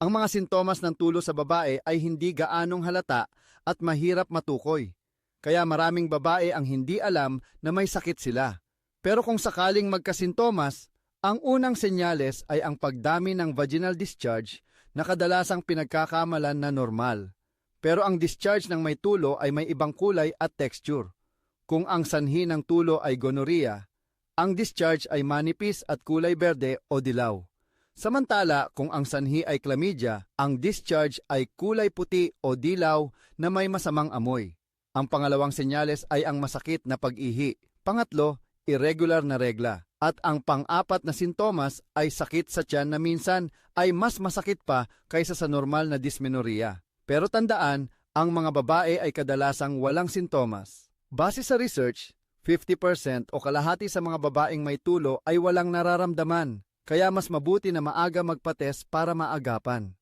Ang mga sintomas ng tulo sa babae ay hindi gaanong halata at mahirap matukoy. Kaya maraming babae ang hindi alam na may sakit sila. Pero kung sakaling magkasintomas, ang unang senyales ay ang pagdami ng vaginal discharge na kadalasang pinagkakamalan na normal. Pero ang discharge ng may tulo ay may ibang kulay at texture. Kung ang sanhi ng tulo ay gonorrhea, ang discharge ay manipis at kulay berde o dilaw. Samantala, kung ang sanhi ay chlamydia, ang discharge ay kulay puti o dilaw na may masamang amoy. Ang pangalawang senyales ay ang masakit na pag-ihi. Pangatlo, irregular na regla. At ang pang-apat na sintomas ay sakit sa tiyan na minsan ay mas masakit pa kaysa sa normal na dysmenorrhea. Pero tandaan, ang mga babae ay kadalasang walang sintomas. Base sa research, 50% o kalahati sa mga babaeng may tulo ay walang nararamdaman, kaya mas mabuti na maaga magpates para maagapan.